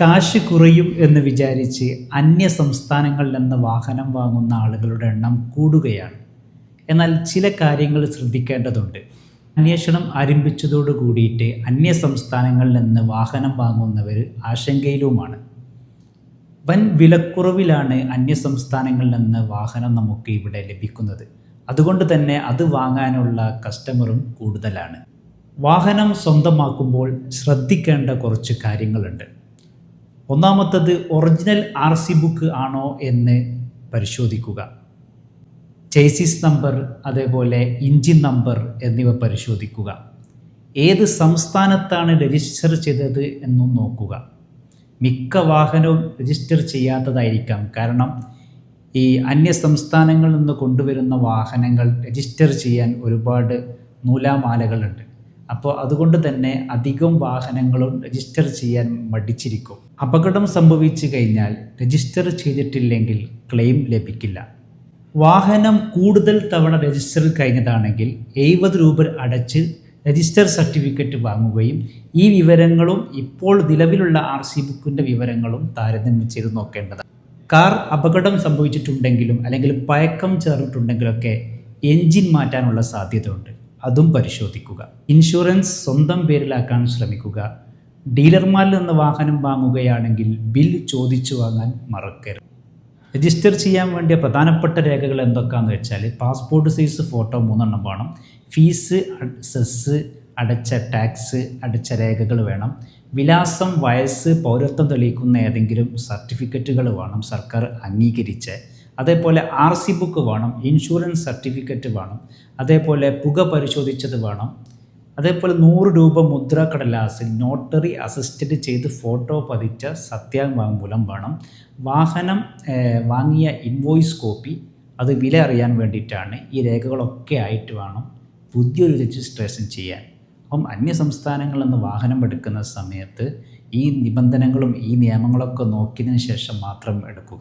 കാശ് കുറയും എന്ന് വിചാരിച്ച് അന്യ സംസ്ഥാനങ്ങളിൽ നിന്ന് വാഹനം വാങ്ങുന്ന ആളുകളുടെ എണ്ണം കൂടുകയാണ്. എന്നാൽ ചില കാര്യങ്ങൾ ശ്രദ്ധിക്കേണ്ടതുണ്ട്. അന്വേഷണം ആരംഭിച്ചതോടു കൂടിയിട്ട് അന്യ സംസ്ഥാനങ്ങളിൽ നിന്ന് വാഹനം വാങ്ങുന്നവർ ആശങ്കയിലുമാണ്. വൻ വിലക്കുറവിലാണ് അന്യ സംസ്ഥാനങ്ങളിൽ നിന്ന് വാഹനം നമുക്ക് ഇവിടെ ലഭിക്കുന്നത്. അതുകൊണ്ട് തന്നെ അത് വാങ്ങാനുള്ള കസ്റ്റമറും കൂടുതലാണ്. വാഹനം സ്വന്തമാക്കുമ്പോൾ ശ്രദ്ധിക്കേണ്ട കുറച്ച് കാര്യങ്ങളുണ്ട്. ഒന്നാമത്തത് ഒറിജിനൽ ആർ സി ബുക്ക് ആണോ എന്ന് പരിശോധിക്കുക. ചേസിസ് നമ്പർ അതേപോലെ ഇഞ്ചിൻ നമ്പർ എന്നിവ പരിശോധിക്കുക. ഏത് സംസ്ഥാനത്താണ് രജിസ്റ്റർ ചെയ്തത് എന്നും നോക്കുക. മിക്ക വാഹനവും രജിസ്റ്റർ ചെയ്യാത്തതായിരിക്കാം. കാരണം ഈ അന്യ സംസ്ഥാനങ്ങളിൽ നിന്ന് കൊണ്ടുവരുന്ന വാഹനങ്ങൾ രജിസ്റ്റർ ചെയ്യാൻ ഒരുപാട് നൂലാമാലകളുണ്ട്. അപ്പോൾ അതുകൊണ്ട് തന്നെ അധികം വാഹനങ്ങളും രജിസ്റ്റർ ചെയ്യാൻ മടിച്ചിരിക്കും. അപകടം സംഭവിച്ചു കഴിഞ്ഞാൽ രജിസ്റ്റർ ചെയ്തിട്ടില്ലെങ്കിൽ ക്ലെയിം ലഭിക്കില്ല. വാഹനം കൂടുതൽ തവണ രജിസ്റ്റർ കഴിഞ്ഞതാണെങ്കിൽ എഴുപത് രൂപ അടച്ച് രജിസ്റ്റർ സർട്ടിഫിക്കറ്റ് വാങ്ങുകയും ഈ വിവരങ്ങളും ഇപ്പോൾ നിലവിലുള്ള ആർ സി ബുക്കിന്റെ വിവരങ്ങളും താരതമ്യം ചെയ്ത് നോക്കേണ്ടതാണ്. കാർ അപകടം സംഭവിച്ചിട്ടുണ്ടെങ്കിലും അല്ലെങ്കിൽ പഴക്കം ചേർന്നിട്ടുണ്ടെങ്കിലൊക്കെ എൻജിൻ മാറ്റാനുള്ള സാധ്യതയുണ്ട്. അതും പരിശോധിക്കുക. ഇൻഷുറൻസ് സ്വന്തം പേരിലാക്കാൻ ശ്രമിക്കുക. ഡീലർമാരിൽ നിന്ന് വാഹനം വാങ്ങുകയാണെങ്കിൽ ബിൽ ചോദിച്ചു വാങ്ങാൻ മറക്കരുത്. രജിസ്റ്റർ ചെയ്യാൻ വേണ്ടിയ പ്രധാനപ്പെട്ട രേഖകൾ എന്തൊക്കെയാണെന്ന് വെച്ചാൽ പാസ്പോർട്ട് സൈസ് ഫോട്ടോ മൂന്നെണ്ണം വേണം. ഫീസ് സെസ് അടച്ച ടാക്സ് അടച്ച രേഖകൾ വേണം. വിലാസം വയസ്സ് പൗരത്വം തെളിയിക്കുന്ന ഏതെങ്കിലും സർട്ടിഫിക്കറ്റുകൾ വേണം സർക്കാർ അംഗീകരിച്ച്. അതേപോലെ ആർ സി ബുക്ക് വേണം ഇൻഷുറൻസ് സർട്ടിഫിക്കറ്റ് വേണം അതേപോലെ പുക പരിശോധിച്ചത് വേണം അതേപോലെ നൂറ് രൂപ മുദ്രാക്കടലാസിൽ കടലാസിൽ നോട്ടറി അസിസ്റ്റന്റ് ചെയ്ത് ഫോട്ടോ പതിച്ച സത്യവാങ്മൂലം വേണം. വാഹനം വാങ്ങിയ ഇൻവോയ്സ് കോപ്പി അത് വില അറിയാൻ വേണ്ടിയിട്ടാണ് ഈ രേഖകളൊക്കെ ആയിട്ട് വേണം പുതിയൊരു രജിസ്ട്രേഷൻ ചെയ്യാൻ. അപ്പം അന്യ സംസ്ഥാനങ്ങളിൽ നിന്ന് വാഹനം എടുക്കുന്ന സമയത്ത് ഈ നിബന്ധനകളും ഈ നിയമങ്ങളൊക്കെ നോക്കിയതിന് ശേഷം മാത്രം എടുക്കുക.